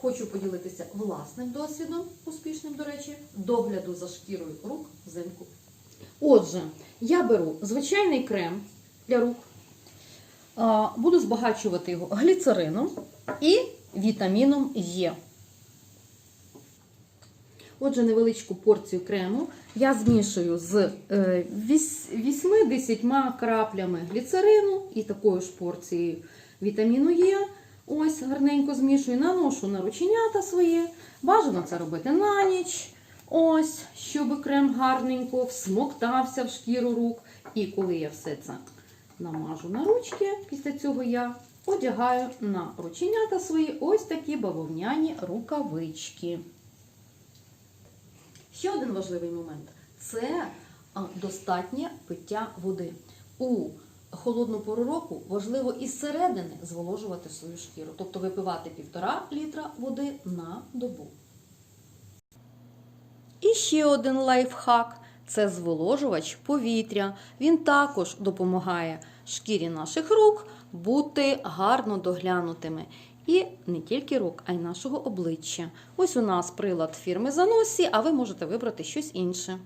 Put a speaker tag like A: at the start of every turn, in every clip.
A: хочу поділитися власним досвідом, успішним, до речі, догляду за шкірою рук взимку. Отже, я беру звичайний крем для рук, буду збагачувати його гліцерином і вітаміном Е. Отже, невеличку порцію крему я змішую з е, 8-10 краплями гліцерину і такою ж порцією вітаміну Е. Ось гарненько змішую, наношу на рученята свої. Бажано це робити на ніч. Ось, щоб крем гарненько всмоктався в шкіру рук. І коли я все це намажу на ручки, після цього я одягаю на рученята свої ось такі бавовняні рукавички. Ще один важливий момент це достатнє пиття води. У холодну пору року важливо із середини зволожувати свою шкіру, тобто випивати півтора літра води на добу. І ще один лайфхак це зволожувач повітря. Він також допомагає шкірі наших рук бути гарно доглянутими. І не тільки рук, а й нашого обличчя. Ось у нас прилад фірми Заносі, а ви можете вибрати щось інше.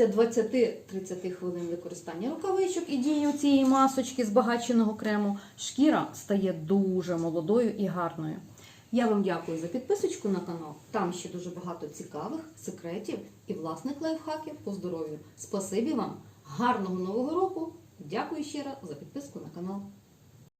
A: Після 20-30 хвилин використання рукавичок і дії цієї масочки збагаченого крему шкіра стає дуже молодою і гарною. Я вам дякую за підписочку на канал. Там ще дуже багато цікавих секретів і власних лайфхаків по здоров'ю. Спасибі вам, гарного нового року! Дякую ще раз за підписку на канал.